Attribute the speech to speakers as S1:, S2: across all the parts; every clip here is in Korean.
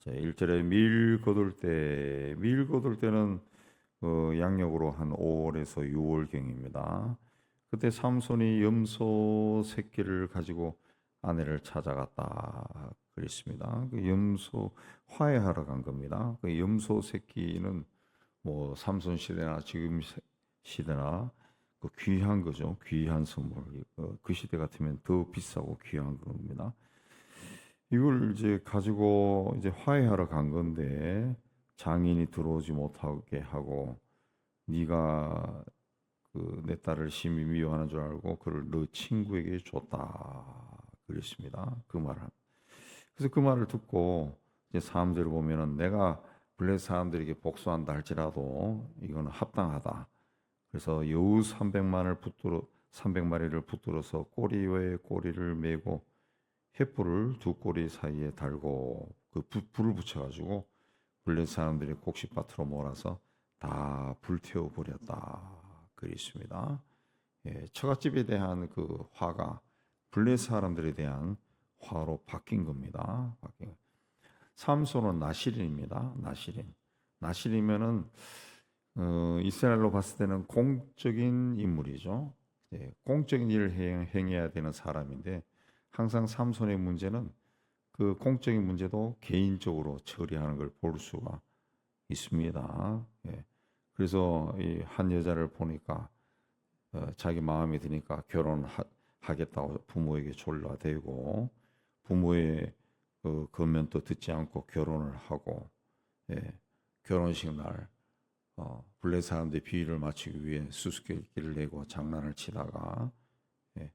S1: 자, 1절에 밀 거둘 때, 밀 거둘 때는 어, 양력으로 한 5월에서 6월경입니다. 그때 삼손이 염소 새끼를 가지고 아내를 찾아갔다 그랬습니다. 그 염소 화해하러 간 겁니다. 그 염소 새끼는 뭐 삼손 시대나 지금 세- 시대나 그 귀한 거죠. 귀한 선물. 어, 그 시대 같으면 더 비싸고 귀한 겁니다. 이걸 이제 가지고 이제 화해하러 간 건데 장인이 들어오지 못하게 하고 네가 그 내 딸을 심히 미워하는 줄 알고 그를 너 친구에게 줬다 그랬습니다. 그 말을. 그래서 그 말을 듣고 이제 사람들을 보면은 내가 블레 사람들에게 복수한다 할지라도 이거는 합당하다. 그래서 여우 300만을 붙들어 300마리를 붙들어서 꼬리 외에 꼬리를 메고 횃불을 두 꼬리 사이에 달고 그 불- 불을 붙여가지고 블레 사람들이 곡식밭으로 몰아서 다 불태워 버렸다 그랬습니다. 예, 처갓집에 대한 그 화가 블레 사람들에 대한 화로 바뀐 겁니다. 바뀐. 삼손은 나시린입니다. 나시린. 나시리면은 어, 이스라엘로 봤을 때는 공적인 인물이죠. 예, 공적인 일을 행, 행해야 되는 사람인데 항상 삼손의 문제는 그 공적인 문제도 개인적으로 처리하는 걸 볼 수가 있습니다. 예. 그래서 이 한 여자를 보니까 어, 자기 마음이 드니까 결혼하겠다고 부모에게 졸라대고 부모의 그 건면도 듣지 않고 결혼을 하고 예. 결혼식 날 어, 블레 사람들의 비위를 맞추기 위해 수수께끼를 내고 장난을 치다가 예,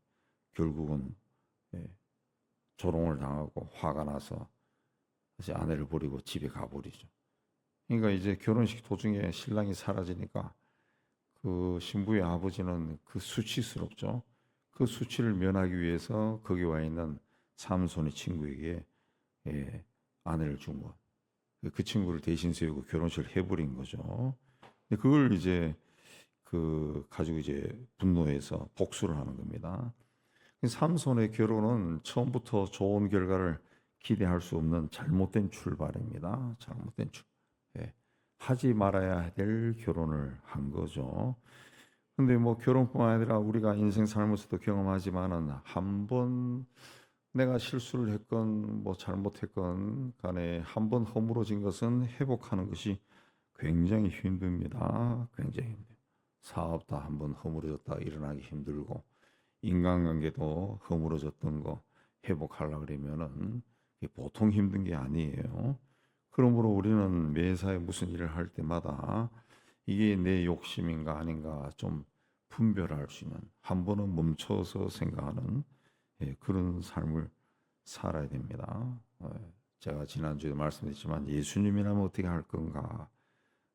S1: 결국은 예, 조롱을 당하고 화가 나서 이제 아내를 버리고 집에 가버리죠. 그러니까 이제 결혼식 도중에 신랑이 사라지니까 그 신부의 아버지는 그 수치스럽죠. 그 수치를 면하기 위해서 거기 와 있는 삼손의 친구에게 예, 아내를 준 것. 그 친구를 대신 세우고 결혼식을 해버린 거죠. 그걸 이제 그 가지고 이제 분노해서 복수를 하는 겁니다. 삼손의 결혼은 처음부터 좋은 결과를 기대할 수 없는 잘못된 출발입니다. 잘못된 출. 예. 하지 말아야 될 결혼을 한 거죠. 근데 뭐 결혼뿐만 아니라 우리가 인생 살면서도 경험하지만은 한 번 내가 실수를 했건 뭐 잘못했건 간에 한 번 허물어진 것은 회복하는 것이 굉장히 힘듭니다. 굉장히 힘들어요. 사업도 한 번 허물어졌다 일어나기 힘들고 인간관계도 허물어졌던 거 회복하려 그러면은 보통 힘든 게 아니에요. 그러므로 우리는 매사에 무슨 일을 할 때마다 이게 내 욕심인가 아닌가 좀 분별할 수 있는 한 번은 멈춰서 생각하는 예, 그런 삶을 살아야 됩니다. 예, 제가 지난주에도 말씀드렸지만 예수님이라면 어떻게 할 건가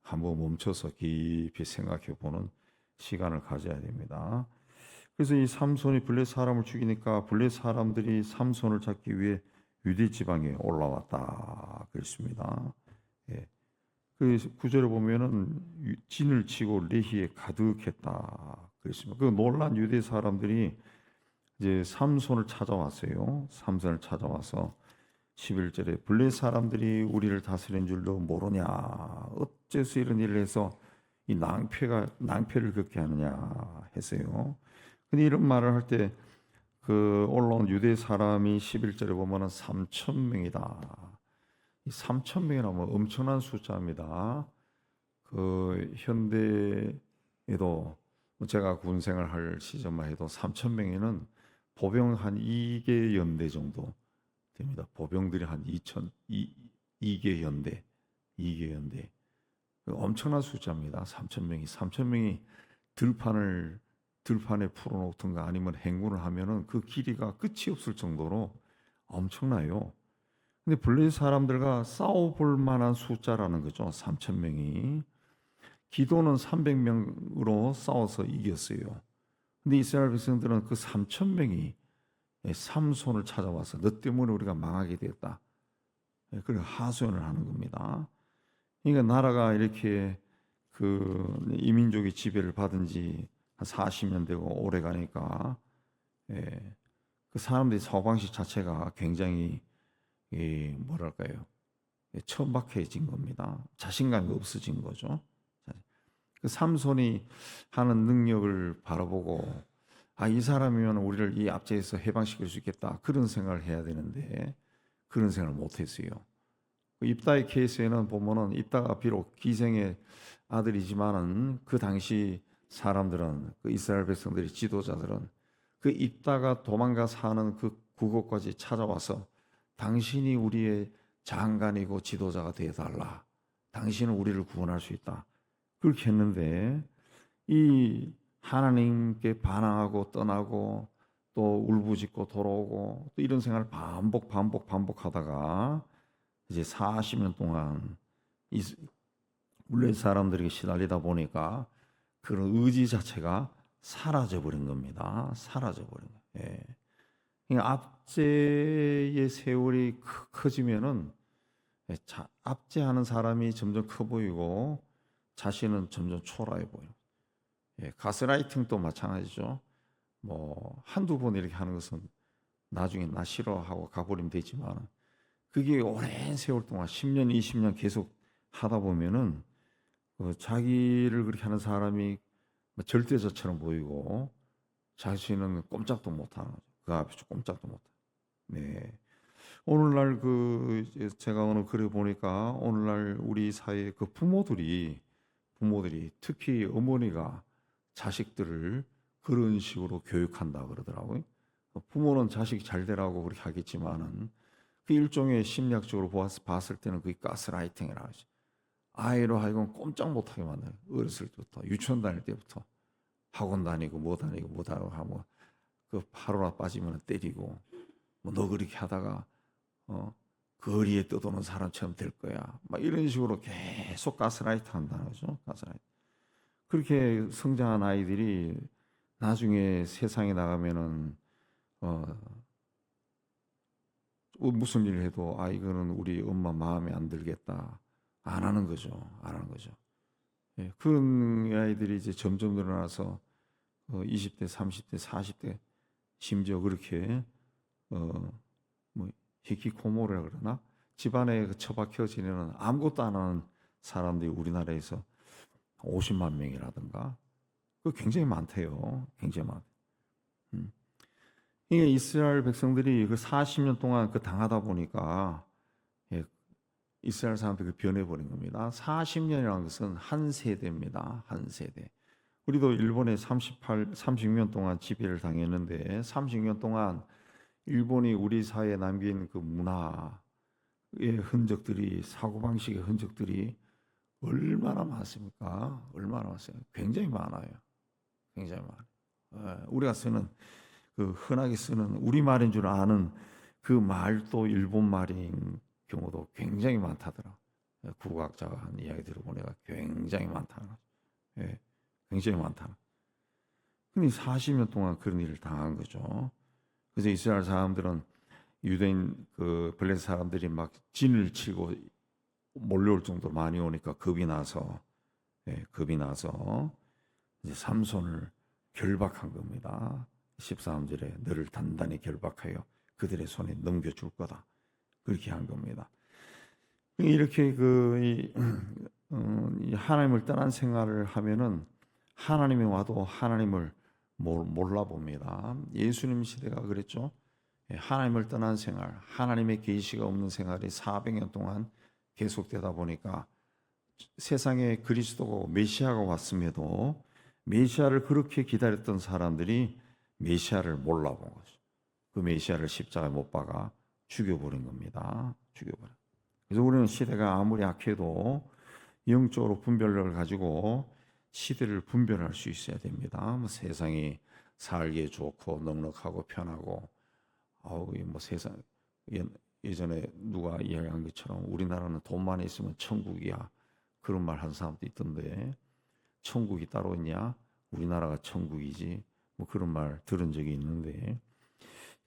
S1: 한번 멈춰서 깊이 생각해 보는 시간을 가져야 됩니다. 그래서 이 삼손이 블레 사람을 죽이니까 블레 사람들이 삼손을 잡기 위해 유대 지방에 올라왔다 그랬습니다. 예. 그 구절에 보면은 유- 진을 치고 레히에 가득했다 그랬습니다. 그 놀란 유대 사람들이 이제 삼손을 찾아왔어요. 삼손을 찾아와서 11절에 블레 사람들이 우리를 다스린 줄도 모르냐 어째서 이런 일을 해서 이 낭패가 낭패를 겪게 하느냐 했어요. 근데 이런 말을 할 때 그 올라온 유대 사람이 11절에 보면은 3천 명이다. 이 3천 명이라면 엄청난 숫자입니다. 그 현대에도 제가 군 생활 할 시절만 해도 3천 명에는 보병 한 2개 연대 정도 됩니다. 보병들이 한 2천 2, 2개 연대, 2개 연대. 엄청난 숫자입니다. 3천 명이 3천 명이 들판을 들판에 풀어놓든가 아니면 행군을 하면은 그 길이가 끝이 없을 정도로 엄청나요. 근데 블레 사람들과 싸워볼 만한 숫자라는 거죠. 3천 명이. 기도는 300명으로 싸워서 이겼어요. 근데 이스라엘 백성들은 그 3천 명이 삼손을 찾아와서 너 때문에 우리가 망하게 되었다. 그걸 하소연을 하는 겁니다. 그러니까 나라가 이렇게 그 이민족의 지배를 받은 지 한 40년 되고 오래 가니까 예, 그 사람들의 사고방식 자체가 굉장히 예, 뭐랄까요 천박해진 겁니다. 자신감이 없어진 거죠. 그 삼손이 하는 능력을 바라보고 아 이 사람이면 우리를 이 압제에서 해방시킬 수 있겠다 그런 생각을 해야 되는데 그런 생각을 못했어요. 그 입다의 케이스에는 보면은 입다가 비록 기생의 아들이지만은 그 당시 사람들은 그 이스라엘 백성들이 지도자들은 그 입다가 도망가 사는 그 그곳까지 찾아와서 당신이 우리의 장관이고 지도자가 되어 달라. 당신은 우리를 구원할 수 있다. 그렇게 했는데 이 하나님께 반항하고 떠나고 또 울부짖고 돌아오고 또 이런 생활을 반복 반복 반복하다가 이제 40년 동안 이 물레 사람들에게 시달리다 보니까 그런 의지 자체가 사라져 버린 겁니다. 사라져 버린 거예요. 예. 압제의 세월이 크- 커지면은 예, 자, 압제하는 사람이 점점 커 보이고 자신은 점점 초라해 보여요. 예, 가스라이팅도 마찬가지죠. 뭐 한두 번 이렇게 하는 것은 나중에 나 싫어하고 가버리면 되지만 그게 오랜 세월 동안 10년, 20년 계속 하다 보면은 그 자기를 그렇게 하는 사람이 뭐 절대자처럼 보이고 자신은 꼼짝도 못하는 거죠. 그 앞에서 꼼짝도 못해. 네. 오늘날 그 제가 오늘 글에 보니까 오늘날 우리 사회 그 부모들이 부모들이 특히 어머니가 자식들을 그런 식으로 교육한다 그러더라고요. 부모는 자식이 잘 되라고 그렇게 하겠지만은 그 일종의 심리학적으로 보았- 봤을 때는 그게 가스라이팅이라고 하죠. 아이로 하여금 꼼짝 못하게 만들어요. 어렸을 때부터 유치원 다닐 때부터 학원 다니고 뭐 다니고 뭐 다니고 하고 그 하루나 빠지면 때리고 뭐 너 그렇게 하다가 어 거리에 떠도는 사람처럼 될 거야. 막 이런 식으로 계속 가스라이트 한다는 거죠. 가스라이트. 그렇게 성장한 아이들이 나중에 세상에 나가면은 어 어, 무슨 일을 해도 아 이거는 우리 엄마 마음에 안 들겠다 안 하는 거죠 안 하는 거죠 예, 그런 아이들이 이제 점점 늘어나서 어, 20대 30대 40대 심지어 그렇게 어뭐 히키코모리라 그러나 집안에 그 처박혀 지내는 아무것도 안 하는 사람들이 우리나라에서 50만 명이라든가 그 굉장히 많대요 굉장히 많. 음. 이게 이스라엘 백성들이 그 40년 동안 그 당하다 보니까 예, 이스라엘 사람들이 그 변해버린 겁니다. 40년이라는 것은 한 세대입니다. 한 세대. 우리도 일본에 38, 30년 동안 지배를 당했는데 30년 동안 일본이 우리 사회에 남긴 그 문화의 흔적들이 사고방식의 흔적들이 얼마나 많습니까? 얼마나 많습니까? 굉장히 많아요. 굉장히 많아요. 예, 우리가 쓰는 그 흔하게 쓰는 우리 말인 줄 아는 그 말도 일본 말인 경우도 굉장히 많다더라. 예, 국어학자가 한 이야기 들어보니까 굉장히 많다는 거죠. 예, 굉장히 많다. 근데 40년 동안 그런 일을 당한 거죠. 그래서 이스라엘 사람들은 유대인 그 블레셋 사람들이 막 진을 치고 몰려올 정도로 많이 오니까 겁이 나서 예, 겁이 나서 이제 삼손을 결박한 겁니다. 13절에 너를 단단히 결박하여 그들의 손에 넘겨줄 거다. 그렇게 한 겁니다. 이렇게 그 이, 어, 이 하나님을 떠난 생활을 하면은 하나님이 와도 하나님을 몰- 몰라봅니다. 예수님 시대가 그랬죠. 예, 하나님을 떠난 생활, 하나님의 계시가 없는 생활이 400년 동안 계속되다 보니까 세상에 그리스도고 메시아가 왔음에도 메시아를 그렇게 기다렸던 사람들이 메시아를 몰라본 거죠. 그 메시아를 십자가에 못 박아 죽여버린 겁니다. 죽여버려. 그래서 우리는 시대가 아무리 악해도 영적으로 분별력을 가지고 시대를 분별할 수 있어야 됩니다. 뭐 세상이 살기에 좋고 넉넉하고 편하고 아우 이뭐 세상 예- 예전에 누가 이야기한 것처럼 우리나라는 돈만 있으면 천국이야 그런 말 한 사람도 있던데 천국이 따로 있냐? 우리나라가 천국이지. 뭐 그런 말 들은 적이 있는데 예,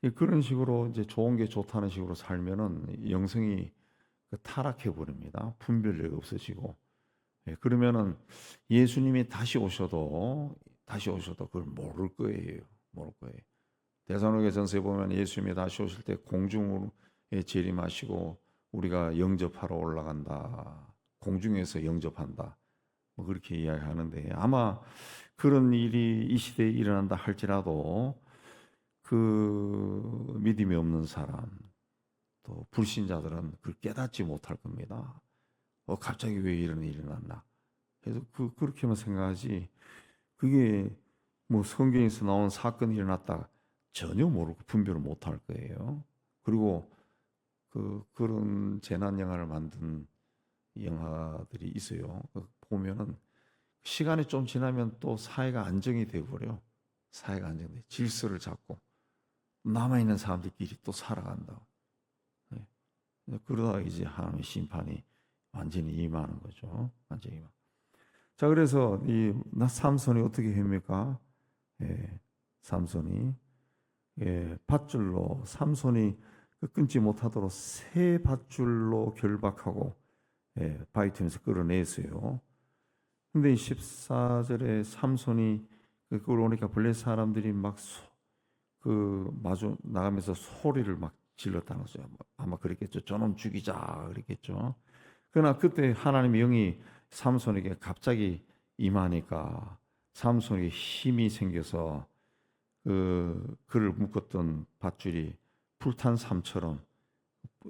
S1: 그런 식으로 이제 좋은 게 좋다는 식으로 살면은 영성이 그 타락해 버립니다. 분별력이 없어지고 예, 그러면은 예수님이 다시 오셔도 다시 오셔도 그걸 모를 거예요. 모를 거예요. 대사로의 전서에 보면 예수님이 다시 오실 때 공중으로 재림하시고 우리가 영접하러 올라간다. 공중에서 영접한다. 뭐 그렇게 이야기하는데 아마 그런 일이 이 시대에 일어난다 할지라도 그 믿음이 없는 사람 또 불신자들은 그걸 깨닫지 못할 겁니다. 어 갑자기 왜 이런 일이 일어났나? 그래서 그 그렇게만 생각하지 그게 뭐 성경에서 나온 사건이 일어났다 전혀 모르고 분별을 못할 거예요. 그리고 그 그런 재난 영화를 만든 영화들이 있어요. 그 보면은 시간이 좀 지나면 또 사회가 안정이 되어버려. 사회가 안정돼. 질서를 잡고 남아있는 사람들끼리 또 살아간다. 네. 그러다 이제 하나님의 심판이 완전히 임하는 거죠. 완전히 임하. 자, 그래서 이 나- 삼손이 어떻게 합니까? 예, 삼손이 예, 밧줄로 삼손이 그 끊지 못하도록 새 밧줄로 결박하고 예, 바위 틈에서 끌어냈어요. 근데 이 14절에 삼손이 그 끌어오니까 블레 사람들이 막 그 마주 나가면서 소리를 막 질렀다는 거죠. 아마 그랬겠죠. 저놈 죽이자 그랬겠죠. 그러나 그때 하나님의 영이 삼손에게 갑자기 임하니까 삼손에게 힘이 생겨서 그 그를 묶었던 밧줄이 불탄 삶처럼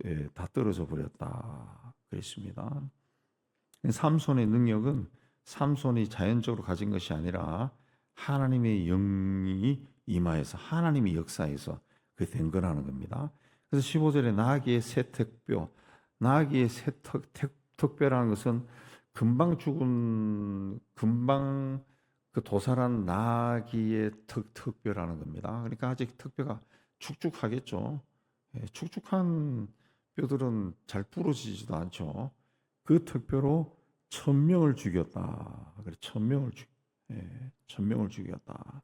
S1: 예, 다 떨어져 버렸다 그랬습니다. 삼손의 능력은 삼손이 자연적으로 가진 것이 아니라 하나님의 영이 임하여서 하나님의 역사에서 그된 거라는 겁니다. 그래서 15절에 나귀의 새특뼈, 나귀의 새특 특별한 것은 금방 죽은 금방 그 도살한 나귀의 특 특별하는 겁니다. 그러니까 아직 특별가 축축하겠죠. 예, 축축한 뼈들은 잘 부러지지도 않죠. 그 특별로 천 명을 죽였다. 그래 천 명을 죽, 예, 천 명을 죽였다.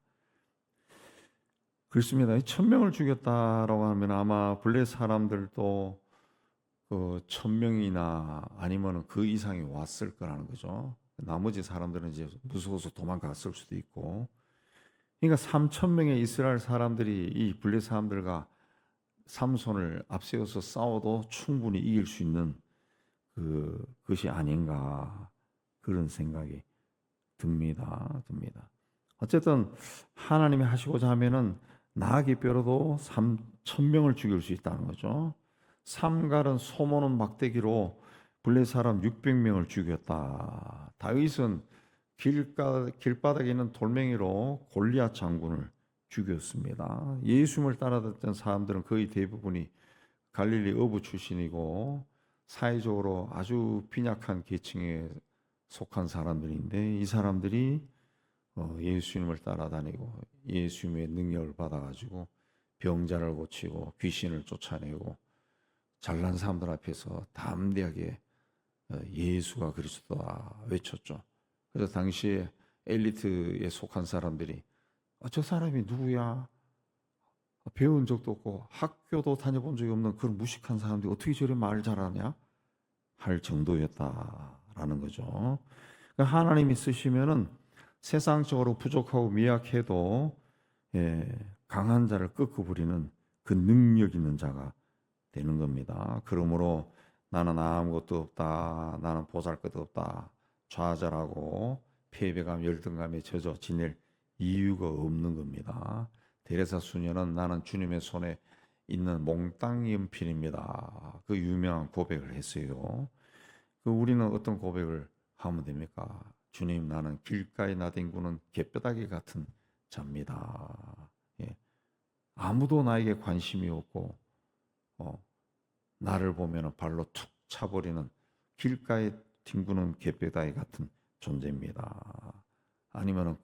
S1: 그렇습니다. 이천 명을 죽였다라고 하면 아마 블레 사람들도 그 천 명이나 아니면은 그 이상이 왔을 거라는 거죠. 나머지 사람들은 이제 무서워서 도망갔을 수도 있고. 그러니까 3천 명의 이스라엘 사람들이 이 블레 사람들과 삼손을 앞세워서 싸워도 충분히 이길 수 있는 그 것이 아닌가 그런 생각이 듭니다. 듭니다. 어쨌든 하나님이 하시고자 하면은 나귀 뼈로도 3천 명을 죽일 수 있다는 거죠. 삼갈은 소모는 막대기로 블레 사람 600명을 죽였다. 다윗은 길가, 길바닥에 있는 돌멩이로 골리앗 장군을 죽였습니다. 예수님을 따라다녔던 사람들은 거의 대부분이 갈릴리 어부 출신이고 사회적으로 아주 빈약한 계층에 속한 사람들인데 이 사람들이 어, 예수님을 따라다니고 예수님의 능력을 받아가지고 병자를 고치고 귀신을 쫓아내고 잘난 사람들 앞에서 담대하게 어, 예수가 그리스도다 외쳤죠. 그래서 당시에 엘리트에 속한 사람들이 아, 저 사람이 누구야? 배운 적도 없고 학교도 다녀본 적이 없는 그런 무식한 사람들이 어떻게 저리 말 잘하냐? 할 정도였다라는 거죠. 그러니까 하나님이 쓰시면은 세상적으로 부족하고 미약해도 예, 강한 자를 꺾어버리는 그 능력 있는 자가 되는 겁니다. 그러므로 나는 아무것도 없다. 나는 보잘것도 없다. 좌절하고 패배감, 열등감에 젖어 지낼 이유가 없는 겁니다. 데레사 수녀는 나는 주님의 손에 있는 몽땅 연필입니다. 그 유명한 고백을 했어요. 그 우리는 어떤 고백을 하면 됩니까? 주님 나는 길가에 나댕구는 개뼈다귀 같은 자입니다. 예. 아무도 나에게 관심이 없고 어, 나를 보면 발로 툭 차버리는 길가에 뒹구는 개뼈다귀 같은 존재입니다. 아니면은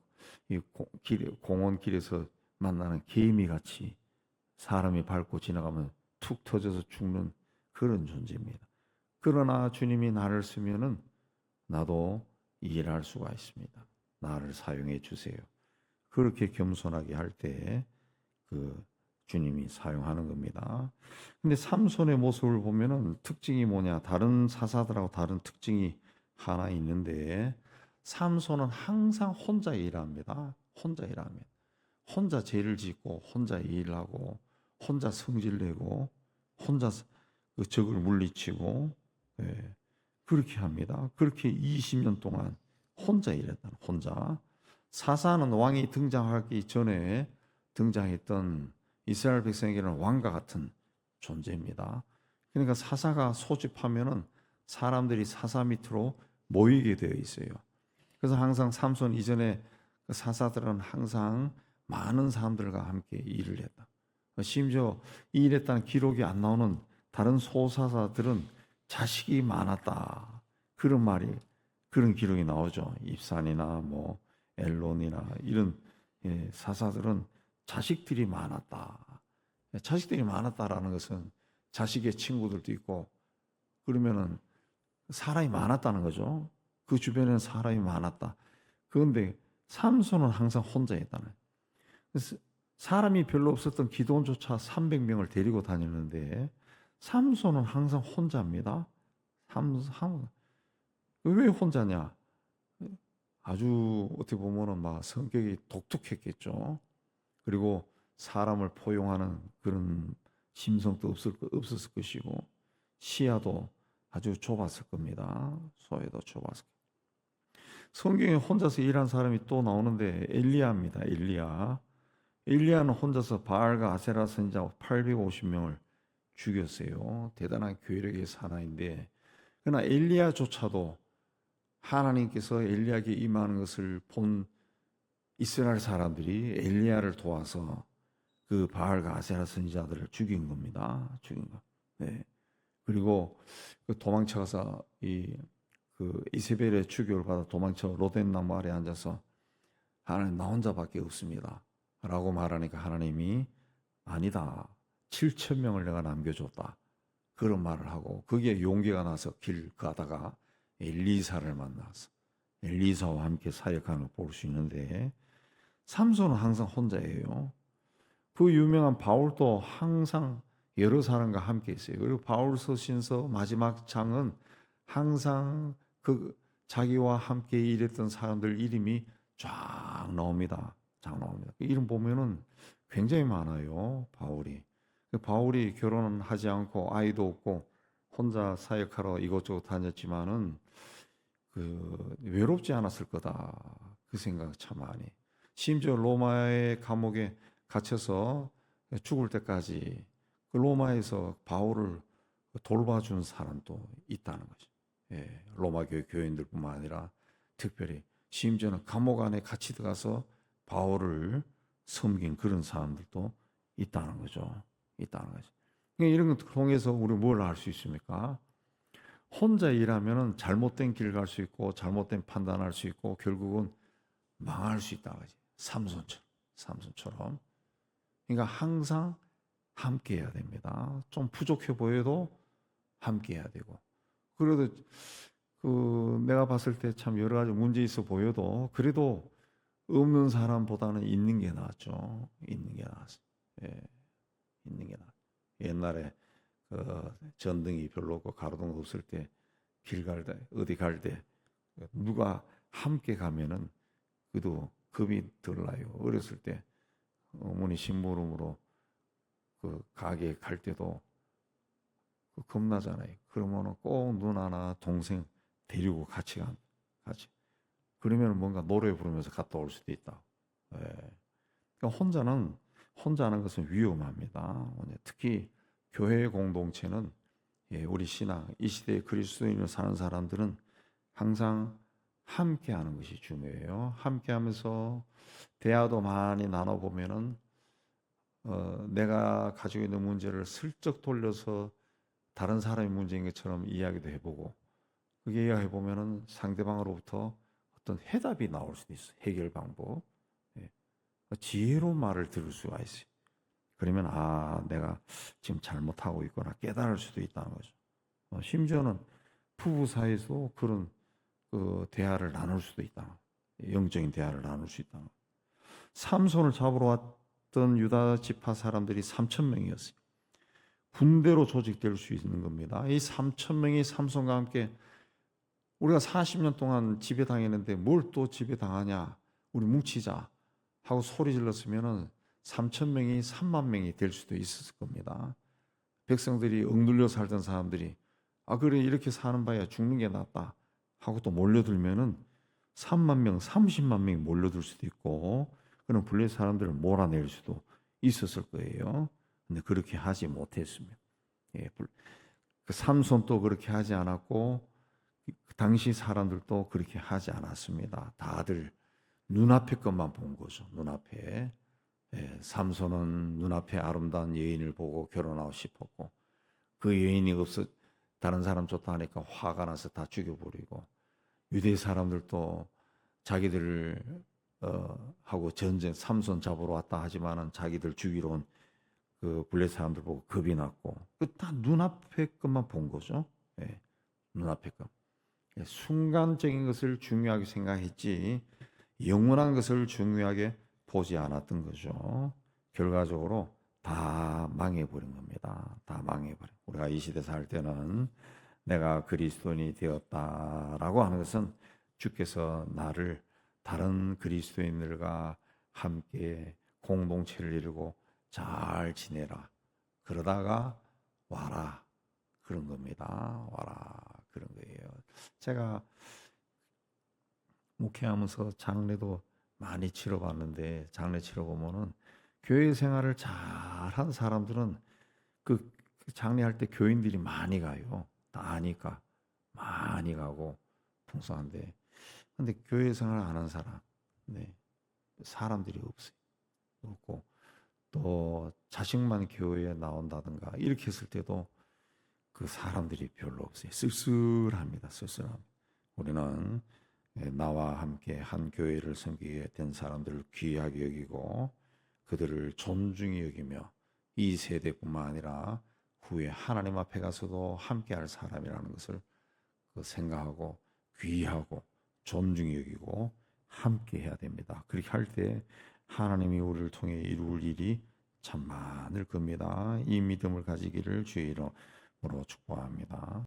S1: 이 고, 길, 공원 길에서 만나는 개미 같이 사람이 밟고 지나가면 툭 터져서 죽는 그런 존재입니다. 그러나 주님이 나를 쓰면은 나도 일할 수가 있습니다. 나를 사용해 주세요. 그렇게 겸손하게 할 때 그 주님이 사용하는 겁니다. 근데 삼손의 모습을 보면은 특징이 뭐냐? 다른 사사들하고 다른 특징이 하나 있는데 삼손은 항상 혼자 일합니다. 혼자 일합니다. 혼자 죄를 짓고 혼자 일하고 혼자 성질내고 혼자 그 적을 물리치고 예, 그렇게 합니다. 그렇게 20년 동안 혼자 일했다. 혼자 사사는 왕이 등장하기 전에 등장했던 이스라엘 백성에게는 왕과 같은 존재입니다. 그러니까 사사가 소집하면은 사람들이 사사 밑으로 모이게 되어 있어요. 그래서 항상 삼손 이전에 그 사사들은 항상 많은 사람들과 함께 일을 했다. 심지어 이 일했다는 기록이 안 나오는 다른 소사사들은 자식이 많았다. 그런 말이 그런 기록이 나오죠. 입산이나 뭐 엘론이나 이런 예, 사사들은 자식들이 많았다. 자식들이 많았다라는 것은 자식의 친구들도 있고 그러면은 사람이 많았다는 거죠. 그 주변에는 사람이 많았다. 그런데 삼손은 항상 혼자 있다는. 사람이 별로 없었던 기도원조차 300명을 데리고 다니는데 삼손은 항상 혼자입니다. 삼, 삼, 왜 혼자냐? 아주 어떻게 보면은 막 성격이 독특했겠죠. 그리고 사람을 포용하는 그런 심성도 없을, 거- 없었을 것이고 시야도 아주 좁았을 겁니다. 소외도 좁았을. 성경에 혼자서 일한 사람이 또 나오는데 엘리야입니다. 엘리야. 엘리야는 혼자서 바알과 아세라 선지자 850명을 죽였어요. 대단한 교회력의 사나인데 그러나 엘리야조차도 하나님께서 엘리야에게 임하는 것을 본 이스라엘 사람들이 엘리야를 도와서 그 바알과 아세라 선지자들을 죽인 겁니다. 죽인 거. 네. 그리고 그 도망쳐가서 이 그 이세벨의 추교를 받아 도망쳐 로덴 나무 아래 앉아서 하나님 나 혼자밖에 없습니다. 라고 말하니까 하나님이 아니다. 7천 명을 내가 남겨줬다. 그런 말을 하고 거기에 용기가 나서 길 가다가 엘리사를 만나서 엘리사와 함께 사역하는 걸 볼 수 있는데 삼손은 항상 혼자예요. 그 유명한 바울도 항상 여러 사람과 함께 있어요. 그리고 바울 서 신서 마지막 장은 항상 그 자기와 함께 일했던 사람들 이름이 쫙 나옵니다. 쫙 나옵니다. 그 이름 보면은 굉장히 많아요. 바울이. 그 바울이 결혼은 하지 않고 아이도 없고 혼자 사역하러 이곳저곳 다녔지만은 그 외롭지 않았을 거다. 그 생각 참 많이. 심지어 로마의 감옥에 갇혀서 죽을 때까지 그 로마에서 바울을 돌봐준 사람도 있다는 거죠. 예, 로마 교회 교인들뿐만 아니라 특별히 심지어는 감옥 안에 같이 들어가서 바울을 섬긴 그런 사람들도 있다는 거죠. 있다는 거죠. 그러니까 이런 걸 통해서 우리 뭘 알 수 있습니까? 혼자 일하면은 잘못된 길 갈 수 있고 잘못된 판단할 수 있고 결국은 망할 수 있다 거지. 삼손처럼, 삼손처럼. 그러니까 항상 함께 해야 됩니다. 좀 부족해 보여도 함께 해야 되고. 그래도 그 내가 봤을 때 참 여러 가지 문제 있어 보여도 그래도 없는 사람보다는 있는 게 낫죠. 있는 게 낫어. 예. 있는 게 나. 옛날에 그 전등이 별로 없고 가로등 없을 때 길 갈 때 어디 갈 때 누가 함께 가면은 그래도 겁이 덜 나요. 어렸을 때 어머니 심부름으로 그 가게 갈 때도 그 겁나잖아요. 그러면은 꼭 누나나 동생 데리고 같이 가, 같이. 그러면 뭔가 노래 부르면서 갔다 올 수도 있다. 예. 그러니까 혼자는 혼자 하는 것은 위험합니다. 특히 교회 공동체는 예, 우리 신앙 이 시대에 그리스도인을 사는 사람들은 항상 함께 하는 것이 중요해요. 함께 하면서 대화도 많이 나눠 보면은 어, 내가 가지고 있는 문제를 슬쩍 돌려서 다른 사람의 문제인 것처럼 이야기도 해보고 그게 이야기해 보면은 상대방으로부터 어떤 해답이 나올 수도 있어. 요 해결 방법. 예. 지혜로운 말을 들을 수가 있어요. 그러면 아 내가 지금 잘못하고 있거나 깨달을 수도 있다는 거죠. 어, 심지어는 부부 사이에서 그런 그 대화를 나눌 수도 있다. 영적인 대화를 나눌 수 있다. 삼손을 잡으러 왔던 유다 지파 사람들이 3천 명이었어요. 군대로 조직될 수 있는 겁니다. 이 3천 명이 삼손과 함께 우리가 40년 동안 지배당했는데 뭘 또 지배당하냐? 우리 뭉치자 하고 소리 질렀으면은 3천 명이 3만 명이 될 수도 있었을 겁니다. 백성들이 억눌려 살던 사람들이 아 그래 이렇게 사는 바야 죽는 게 낫다 하고 또 몰려들면은 3만 명, 30만 명이 몰려들 수도 있고 그런 블레 사람들을 몰아낼 수도 있었을 거예요. 근데 그렇게 하지 못했습니다. 예, 불- 그 삼손도 그렇게 하지 않았고 그 당시 사람들도 그렇게 하지 않았습니다. 다들 눈앞의 것만 본 거죠. 눈앞에. 예, 삼손은 눈앞에 아름다운 여인을 보고 결혼하고 싶었고 그 여인이 없어 다른 사람 좋다 하니까 화가 나서 다 죽여버리고 유대 사람들도 자기들을 어, 하고 전쟁 삼손 잡으러 왔다 하지만은 자기들 죽이러 온 그 블레 사람들 보고 겁이 났고 그 다 눈앞의 것만 본 거죠. 예, 눈앞의 것. 예, 순간적인 것을 중요하게 생각했지 영원한 것을 중요하게 보지 않았던 거죠. 결과적으로 다 망해버린 겁니다. 다 망해버린. 우리가 이 시대 살 때는 내가 그리스도인이 되었다라고 하는 것은 주께서 나를 다른 그리스도인들과 함께 공동체를 이루고 잘 지내라. 그러다가 와라. 그런 겁니다. 와라. 그런 거예요. 제가 목회하면서 장례도 많이 치러봤는데 장례 치러 보면은 교회 생활을 잘 한 사람들은 그 장례할 때 교인들이 많이 가요. 다 아니까 많이 가고 풍성한데 근데 교회 생활 안 한 사람, 네 사람들이 없어요. 없고 또 자식만 교회에 나온다든가 이렇게 했을 때도 그 사람들이 별로 없어요. 쓸쓸합니다. 쓸쓸합니다. 우리는 예, 나와 함께 한 교회를 섬기게 된 사람들을 귀하게 여기고 그들을 존중히 여기며 이 세대뿐만 아니라 후에 하나님 앞에 가서도 함께 할 사람이라는 것을 그 생각하고 귀하고 존중히 여기고 함께 해야 됩니다. 그렇게 할 때 하나님이 우리를 통해 이루을 일이 참 많을 겁니다. 이 믿음을 가지기를 주의 이름으로 축복합니다.